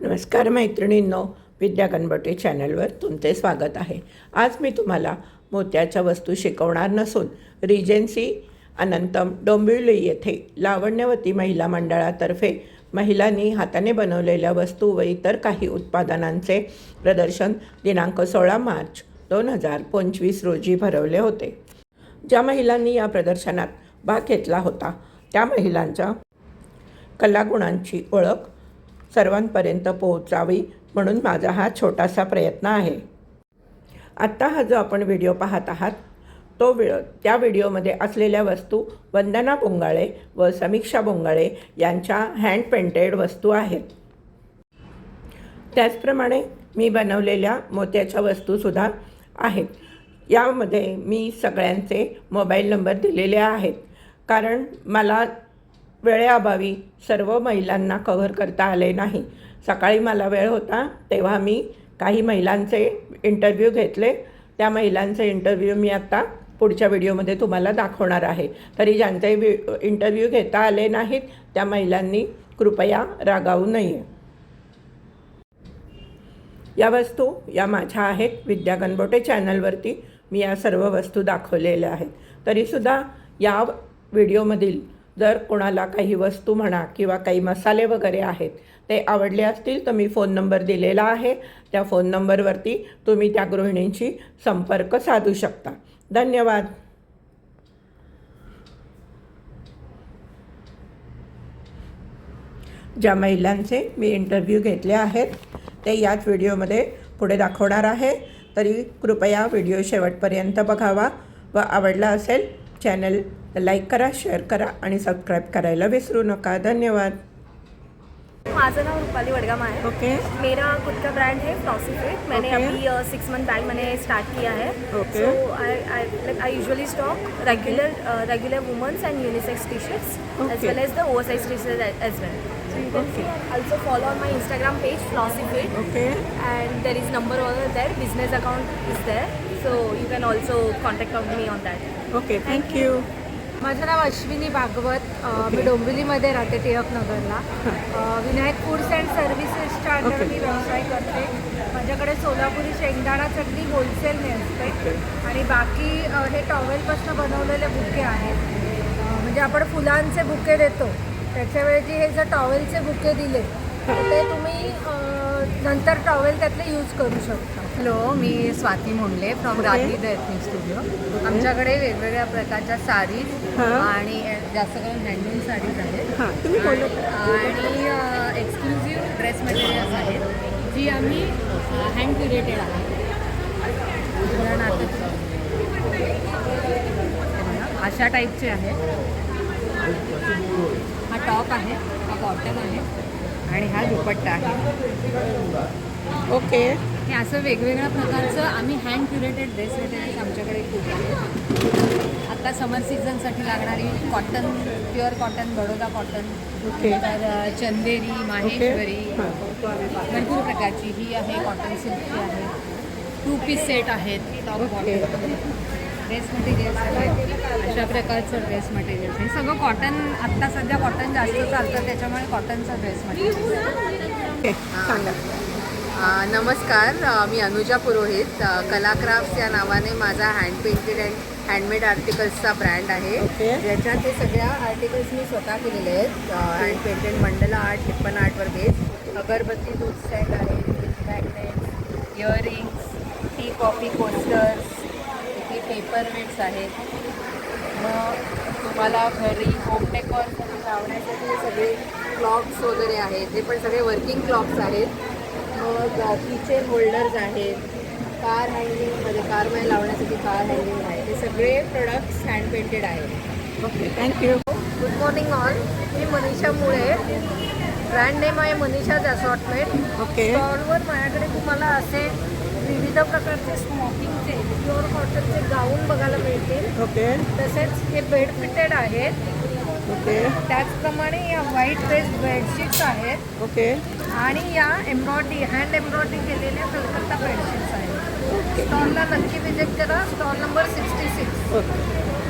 नमस्कार मैत्रिणींनो विद्या गणपती चॅनलवर तुमचे स्वागत आहे. आज मी तुम्हाला मोत्याच्या वस्तू शिकवणार नसून रिजेन्सी अनंतम डोंबिवली येथे लावण्यवती महिला मंडळातर्फे महिलांनी हाताने बनवलेल्या वस्तू व इतर काही उत्पादनांचे प्रदर्शन दिनांक सोळा मार्च दोन हजार पंचवीस रोजी भरवले होते. ज्या महिलांनी या प्रदर्शनात भाग घेतला होता त्या महिलांच्या कलागुणांची ओळख सर्वांपर्यंत पोहोचावी म्हणून माझा हा छोटासा प्रयत्न आहे. आत्ता हा जो आपण व्हिडिओ पाहत आहात तो वि त्या व्हिडिओमध्ये असलेल्या वस्तू वंदना बोंगाळे व समीक्षा बोंगाळे यांच्या हँड पेंटेड वस्तू आहेत. त्याचप्रमाणे मी बनवलेल्या मोत्याच्या वस्तूसुद्धा आहेत. यामध्ये मी सगळ्यांचे मोबाईल नंबर दिलेले आहेत. कारण मला वेळेअभावी सर्व महिलांना कव्हर करता आले नाही. सकाळी मला वेळ होता तेव्हा मी काही महिलांचे इंटरव्ह्यू घेतले. त्या महिलांचे इंटरव्ह्यू मी आत्ता पुढच्या व्हिडिओमध्ये तुम्हाला दाखवणार आहे. तरी ज्यांचे वि इंटरव्ह्यू घेता आले नाहीत त्या महिलांनी कृपया रागावू नये. या वस्तू या माझ्या आहेत. विद्या गणबोटे चॅनलवरती मी या सर्व वस्तू दाखवलेल्या आहेत. तरीसुद्धा या व्हिडिओमधील जर कोणाला काही वस्तू म्हणा किंवा काही मसाले वगैरे आहेत ते आवडले असतील तर मी फोन नंबर दिलेला आहे. त्या फोन नंबरवरती तुम्ही त्या गृहिणींशी संपर्क साधू शकता. धन्यवाद. ज्या महिलांचे मी इंटरव्ह्यू घेतले आहेत ते याच व्हिडिओमध्ये पुढे दाखवणार आहे. तरी कृपया व्हिडिओ शेवटपर्यंत बघावा. व आवडला असेल चॅनल लाईक करा शेअर करा आणि सबस्क्राईब करायला विसरू नका. धन्यवाद. माझं नाम रूपाली वडगाम है ओके. मेरा खुद का ब्रांड है फ्लॉसी फिट मैंने Okay. अभी सिक्स मंथ बैक मैंने स्टार्ट किया है. Okay. So I I like I usually stock regular regular women's and unisex T shirts as. Well as the over size T shirt as well So you can see and also follow on my Instagram page Flossy Fit. Okay. And there is number over there business account is there. So you can also contact on me on that. Okay thank you माझं नाव अश्विनी भागवत. मी डोंबिवलीमध्ये राहते टिळक नगरला अ, Vinayak foods and सर्व्हिसेसच्या under. मी व्यवसाय करते. माझ्याकडे सोलापुरी शेंगदाणा चटणी होलसेल मिळते आणि बाकी हे टॉवेलपासून बनवलेले बुके आहेत. म्हणजे आपण फुलांचे बुके देतो. त्याच्याऐवजी हे जर टॉवेलचे बुके दिले तर ते तुम्ही नंतर टॉवेल त्यातले यूज करू शकता. Hello me Swati Mundle from. Rajni the ethnic studio आमच्याकडे वेगवेगळ्या प्रकारच्या साडीज. आणि जास्त करून हँडलूम साडीज आहेत. आणि एक्सक्लुझिव्ह ड्रेस मटेरियल्स आहेत जी आम्ही हँड क्युरेटेड आहे उदाहरणार्थ अशा टाईपचे आहे हा टॉप आहे हा कॉटन आहे. आणि हा दुपट्टा आहे. ओके. हे असं वेगवेगळ्या प्रकारचं आम्ही हँड क्युरेटेड ड्रेस मटेरियल्स आमच्याकडे खूप आहेत आता समर सीझनसाठी लागणारी cotton pure cotton Baroda cotton okay. तर चंदेरी माहेश्वरी. भरपूर प्रकारची. ही आहे कॉटन सिल्कची आहे. टू पीस सेट आहेत. टॉप. कॉटन ड्रेस मटेरियल्स आहेत अशा प्रकारचं ड्रेस मटेरियल्स हे सगळं कॉटन आत्ता सध्या कॉटन जास्त चालतं त्याच्यामुळे कॉटनचं ड्रेस मटेरियल सांगा. नमस्कार. मी अनुजा पुरोहित. अ, कलाक्राफ्ट्स या नावाने माझा हँड पेंटेड अँड हँडमेड आर्टिकल्सचा ब्रँड आहे. ज्याच्यात हे सगळ्या आर्टिकल्स मी स्वतः केलेले आहेत. हँड पेंटेड मंडला आर्ट टिप्पण आर्टवर बेस अगरबत्ती दूध स्टँड आहे magnet earrings tea coffee coasters इथे पेपर वेट्स आहेत. मग तुम्हाला घरी होम डेकॉरसाठी लावण्यासाठी सगळे क्लॉक्स वगैरे आहेत. हे पण सगळे वर्किंग क्लॉक्स आहेत. मग किचन होल्डर्स आहेत. कार हँडलिंगमध्ये कारमध्ये लावण्यासाठी कार हँडलिंग आहे. हे सगळे प्रोडक्ट्स हँड पेंटेड आहेत. Okay thank you good morning all me Manisha Mule. Brand name आहे मनीषाज असॉर्टमेंट ओके स्टॉलवर माझ्याकडे तुम्हाला असे विविध प्रकारचे स्मोकिंगचे प्युअर कॉटनचे गाऊन बघायला मिळतील. ओके. तसेच हे बेड फिटेड आहेत. ओके. त्याचप्रमाणे या व्हाईट बेस बेडशीट्स आहेत. ओके. आणि या एम्ब्रॉयडरी हँड एम्ब्रॉयडरी केलेल्या कलकत्ता बेडशीट्स आहेत. स्टॉलला नक्की विजिट करा. Stall number sixty six okay.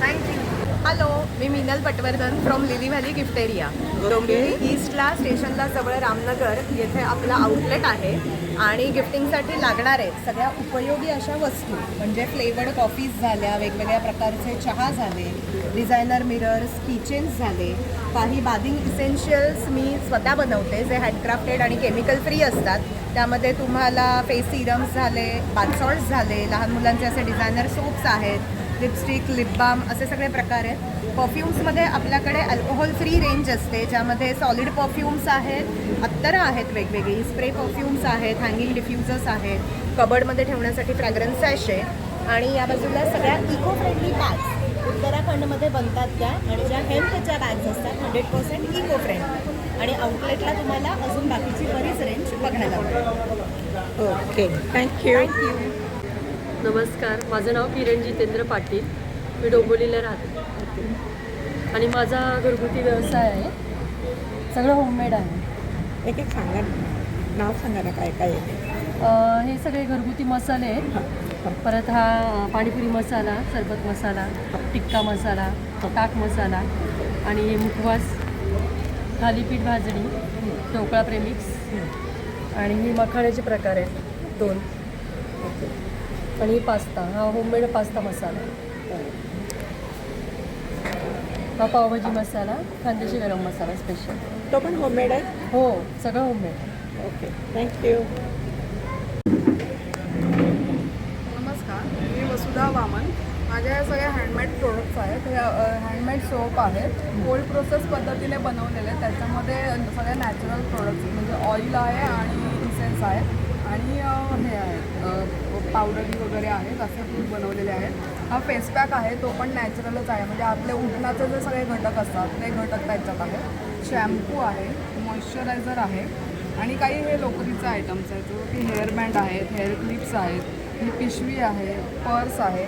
Thank you hello me Minal Patwardhan from Lily Valley gift area Dombivli ईस्टला स्टेशनला जवळ रामनगर येथे आपला आउटलेट आहे आणि गिफ्टिंगसाठी लागणारे सगळ्या उपयोगी अशा वस्तू म्हणजे फ्लेवर्ड कॉफीज झाल्या वेगवेगळ्या प्रकारचे चहा झाले डिझायनर मिरर्स किचन्स झाले काही बादिंग इसेन्शियल्स मी स्वतः बनवते जे हँडक्राफ्टेड आणि केमिकल फ्री असतात. त्यामध्ये तुम्हाला फेस सिरम्स झाले बाथसॉल्ट्स झाले लहान मुलांचे असे डिझायनर सोप्स आहेत लिपस्टिक लिप बाम असे सगळे प्रकार आहेत. परफ्युम्समध्ये आपल्याकडे अल्कोहोल फ्री रेंज असते ज्यामध्ये सॉलिड परफ्युम्स आहेत अत्तरं आहेत वेगवेगळी स्प्रे परफ्युम्स आहेत हँगिंग डिफ्युजर्स आहेत कबडमध्ये ठेवण्यासाठी फ्रॅग्रन्स सॅशे आणि या बाजूला सगळ्या इको फ्रेंडली बॅग्स उत्तराखंडमध्ये बनतात त्या. आणि ज्या हेल्थच्या बॅग्स असतात हंड्रेड पर्सेंट इको फ्रेंडली आणि आउटलेटला तुम्हाला अजून बाकीची बरीच रेंज बघायला मिळेल. ओके थँक्यू थँक्यू नमस्कार. माझं नाव किरण जितेंद्र पाटील. मी डोंबिवलीला राहते. आणि माझा घरगुती व्यवसाय आहे. सगळं होममेड आहे. एक एक सांगा. नाव सांगा ना काय काय हे सगळे घरगुती मसाले आहेत. परत हा पाणीपुरी मसाला सरबत मसाला टिक्का मसाला ताक मसाला आणि हे मुखवास थालीपीठ भाजणी ढोकळा प्रेमिक्स आणि हे मखाण्याचे प्रकार आहेत. दोन. आणि पास्ता हा होममेड पास्ता मसाला. हा पावभाजी मसाला खांदेशी गरम मसाला स्पेशल तो पण होममेड आहे? हो सगळं होममेड ओके थँक्यू नमस्कार मी वसुधा वामन. माझ्या या सगळ्या हँडमेड प्रोडक्ट्स आहेत. हे हँडमेड सोप आहेत. कोल्ड प्रोसेस पद्धतीने बनवलेले आहेत. त्याच्यामध्ये सगळे नॅचरल प्रोडक्ट्स म्हणजे ऑइल आहे आणि इसेन्स आहे. आणि हे आहेत पावडरी वगैरे आहेत असे फूड बनवलेले आहेत. हा फेस पॅक आहे तो पण नॅचरलच आहे. म्हणजे आपले उठण्याचे जे सगळे घटक असतात ते घटक त्याच्यात आहेत. शॅम्पू आहे मॉइश्चरायझर आहे आणि काही हे लोकरीचे आयटम्स आहेत. जो की हेअर बँड आहेत हेअर क्लिप्स आहेत ही पिशवी आहे पर्स आहे.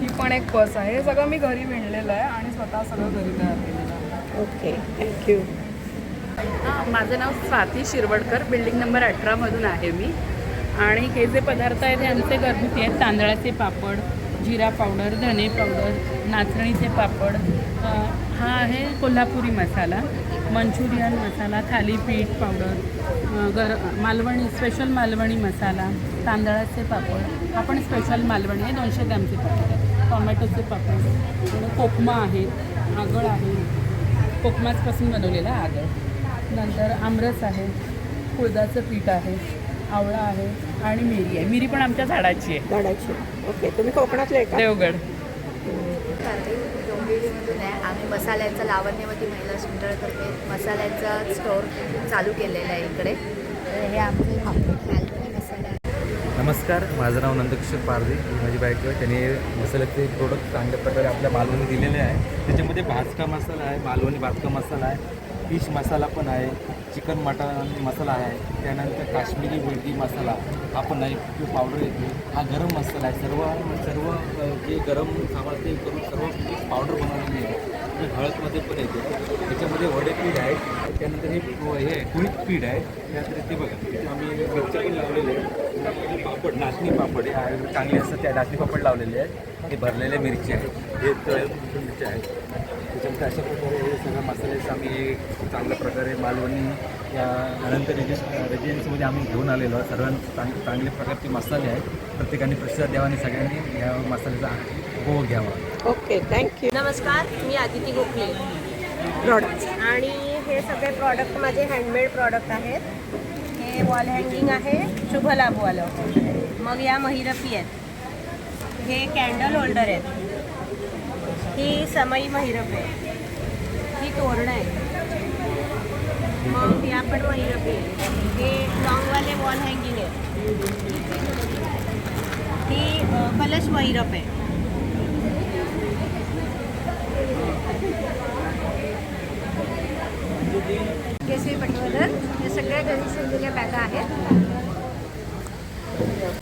ही पण एक पर्स आहे. हे सगळं मी घरी विणलेलं आहे आणि स्वतः सगळं घरी तयार केलेलं आहे. ओके थँक्यू हां माझं नाव स्वाती शिरवडकर. बिल्डिंग नंबर अठरामधून आहे मी. आणि हे जे पदार्थ आहेत हे आमचे घरगुती आहेत. तांदळाचे पापड जिरा पावडर धने पावडर नाचणीचे पापड. हा आहे कोल्हापुरी मसाला मंचुरियन मसाला थालीपीठ पावडर गर मालवणी स्पेशल मालवणी मसाला तांदळाचे पापड. हा पण स्पेशल मालवणी आहे दोनशे ग्रॅमचे पापड टोमॅटोचे टॉमॅटोचे पापड कोकमा आहे आगळ आहे. कोकमाचपासून बनवलेला आगळ. नंतर आमरस आहे कुळदाचं पीठ आहे. आवळा आहे आणि मिरी आहे. मिरी पण आमच्या झाडाची आहे. झाडाची ओके तुम्ही कोकणातले आहे का? देवगड. डोंबिवलीमधून आहे आम्ही मसाल्याचा लावण्यवती महिला मंडळतर्फे मसाल्याचा स्टोअर चालू केलेला आहे इकडे. तर हे आमचे मालवणी मसाला आहे नमस्कार माझं नाव नंदकिशोर पारधी. ही माझी बायको आहे. त्याने मसाल्याचे प्रोडक्ट चांगल्या प्रकारे आपल्या मालवणी दिलेले आहे. त्याच्यामध्ये भाजका मसाला आहे मालवणी भाजका मसाला आहे. फिश मसाला पण आहे चिकन मटन मसाला आहे त्यानंतर काश्मीरी वेलची मसाला हा पण आहे तो पावडर येते. हा गरम मसाला आहे. सर्व सर्व जे गरम सामान ते करून सर्व पावडर बनवलेली आहे ते हळदमध्ये पण येते. त्याच्यामध्ये वडेपीठ आहे. त्यानंतर हे हे कुळीत पीठ आहे. त्यानंतर ते बघा आम्ही मिरच्या पण लावलेले आहे. पापड नाचणी पापड हे आहे चांगले असतात त्या नाचणी पापड लावलेले आहेत. ते भरलेले मिरची आहे हे तळ मिरची आहे त्याच्यामध्ये अशा प्रकारे हे सगळ्या मसाल्याचं आम्ही हे चांगल्या प्रकारे मालवणी या अनंत रेजिस रेजिडेन्सीमध्ये आम्ही घेऊन आलेलो आहे सर्वांना चांग चांगल्या प्रकारचे मसाले आहेत. प्रत्येकाने प्रतिसाद द्यावा आणि सगळ्यांनी या मसाल्याचा उपभोग घ्यावा. ओके थँक्यू नमस्कार मी आदिती गोखले. प्रॉडक्ट आणि हे सगळे प्रॉडक्ट माझे हँडमेड प्रॉडक्ट आहेत. हे वॉल हँगिंग आहे. शुभ लाभवालं मग या महिरपी आहेत. हे कॅन्डल होल्डर आहेत. ही समई महिरप. आहे ही तोरणं आहे मग या पण महिरपी. आहे हे लॉंगवाले वॉल हँगिंग आहेत. ही कलश महिरप. आहे केसरी पटवर्धन. हे सगळ्या घरी शिवलेल्या बॅगा आहेत.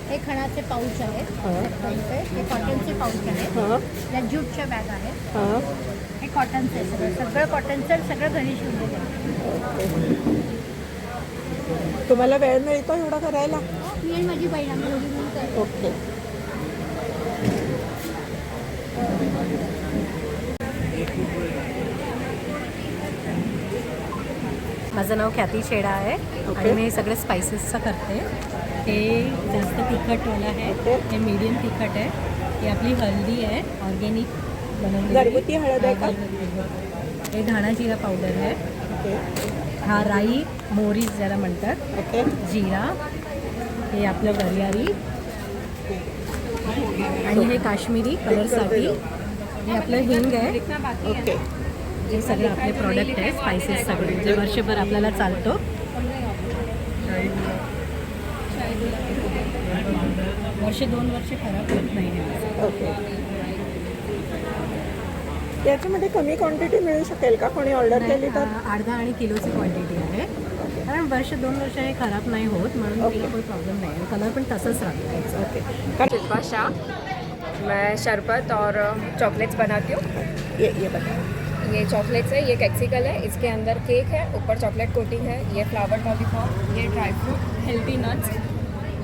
हे खणाचे पाऊच आहेत. हे. कॉटनचे पाऊच आहेत. हां. या ज्यूटच्या बॅग आहेत. हां. हे कॉटनचे सगळं. सगळं कॉटनचं सगळं घरी शिवलेलं आहे. तुम्हाला वेळ मिळतो एवढं करायला? मी आणि माझी बहीण. ओके. माझं नाव ख्याती छेडा आहे. आणि मी सगळे स्पायसेसचं करते. हे जास्त तिखटवालं आहे. हे मीडियम तिखट आहे. ही आपली हळदी आहे. ऑर्गॅनिक बनवली घरगुती हळद आहे का? हे धाणा जिरा पावडर आहे. हा राई मोहरी ज्याला म्हणतात. ओके. जिरा. हे आपलं वरियारी आणि हे काश्मीरी कलरसाठी हे आपलं हिंग आहे. ओके. जे सगळे आपले प्रॉडक्ट आहे स्पायसेस सगळे जे वर्षभर आपल्याला चालतो. वर्ष दोन वर्ष खराब होत नाही हे. ओके. याच्यामध्ये कमी क्वांटिटी मिळू शकेल का? कोणी ऑर्डर केली तर? अर्धा आणि किलोची क्वांटिटी आहे. कारण वर्ष दोन वर्ष हे खराब नाही होत म्हणून. काही प्रॉब्लेम नाही कलर पण तसंच राहतो. ओके. शिल्पा शाह. मैं शरबत और चॉकलेट्स बनाती हूँ. ये ये बता ये चॉकलेट्स है ये कैक्सिकल है इसके अंदर केक है ऊपर चॉकलेट कोटिंग है ये फ्लावर लॉलीपॉप ये ड्राई फ्रूट हेल्दी नट्स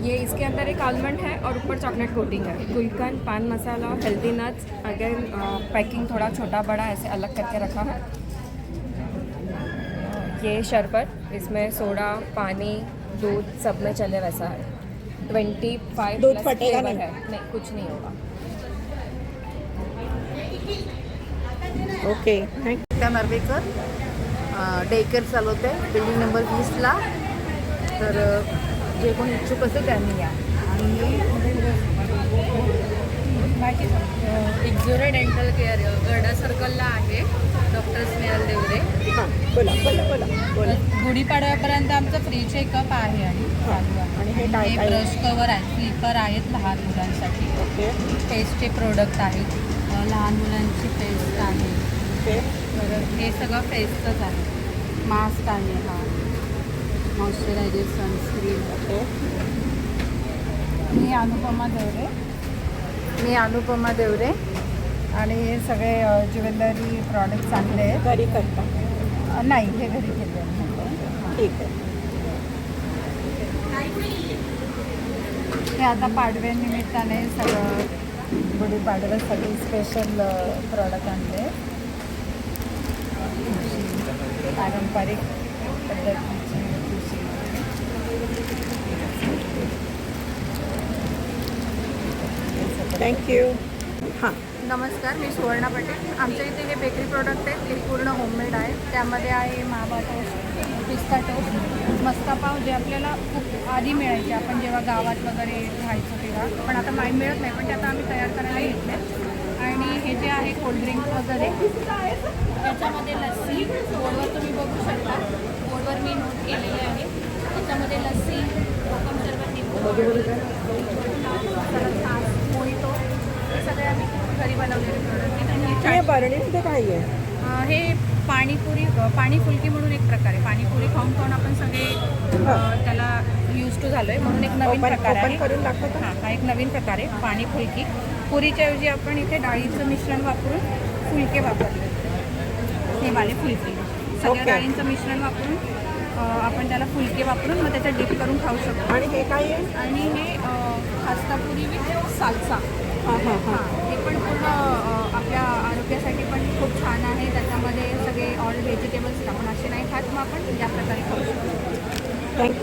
ये इसके अंदर एक आलमंड है और ऊपर चॉकलेट कोटिंग है। Gulkand paan masala healthy nuts again packing थोड़ा छोटा बड़ा ऐसे अलग करके रखा है। ये शरबत इसमें सोडा पानी दूध सब में चले वैसा है। ट्वेंटी फाइव दूध फटेगा नहीं? है। नहीं कुछ नहीं होगा। ओके थँक त्या नार्वेकर डे केअर चालवते बिल्डिंग नंबर वीसला तर जे कोणी इच्छुक असेल त्यांनी या. आणि एक्झोरा डेंटल केअर गडा सर्कलला आहे डॉक्टर स्नेहल देवरे. हां बोला बोला बोला बोला. गुढीपाडव्यापर्यंत आमचं फ्री चेकअप आहे आणि चालू आहे. आणि हे ब्रश कवर आहेत स्लीपर आहेत लहान मुलांसाठी. ओके. पेस्टचे प्रोडक्ट आहेत. लहान मुलांची पेस्ट आहे. परत हे सगळं पेस्टच आहे. मास्क आहे हा. Moisturiser sunscreen. ओके. मी अनुपमा देवरे. मी अनुपमा देवरे. आणि हे सगळे ज्वेलरी प्रॉडक्ट चांगले आहेत घरी करता. नाही हे घरी केले. ठीक आहे. हे आता पाडव्या निमित्ताने सगळं गुढीपाडव्या सगळी स्पेशल प्रॉडक्ट आणले. पारंपरिक पद्धतीची. थँक्यू हां. नमस्कार मी सुवर्णा पटेल. आमच्या इथे हे बेकरी प्रोडक्ट आहेत. ते पूर्ण होममेड आहे त्यामध्ये आहे मावा टोस्ट पिस्ता टोस्ट मस्का पाव जे आपल्याला खूप आधी मिळायचे. आपण जेव्हा गावात वगैरे राहायचो तेव्हा. पण आता माहीत मिळत नाही. पण ते आता आम्ही तयार करायला घेतले आणि हे जे आहे कोल्ड्रिंक वगैरे त्याच्यामध्ये लस्सी. बोर्डवर तुम्ही बघू शकता. बोर्डवर मी नोट केलेले आहे. त्याच्यामध्ये लस्सी कोकम सरबत छास मोहितो हे सगळे आम्ही घरी बनवलेले प्रोडक्ट आहेत. आणि हे हे हे पाणीपुरी पाणी फुलकी म्हणून एक प्रकार आहे. पाणीपुरी खाऊन खाऊन आपण सगळे त्याला यूज टू झालो आहे म्हणून एक नवीन प्रकार आहे. करून दाखवता. हां हा एक नवीन प्रकार आहे पाणी फुलकी. पुरीच्या ऐवजी आपण इथे डाळीचं मिश्रण वापरून फुलके वापरले. हे वाले फुलके. सगळ्या. डाळींचं मिश्रण वापरून आपण त्याला फुलके वापरून मग त्याच्यात डिप करून खाऊ शकतो. आणि हे काय आहे? आणि हे खास्ता पुरी विथ सालसा. हां हां हां. हां पण पूर्ण आपल्या आरोग्यासाठी पण खूप छान आहे. त्याच्यामध्ये सगळे ऑल व्हेजिटेबल्स आपण असे नाही खात मग आपण या प्रकारे खाऊ शकतो. थँक्यू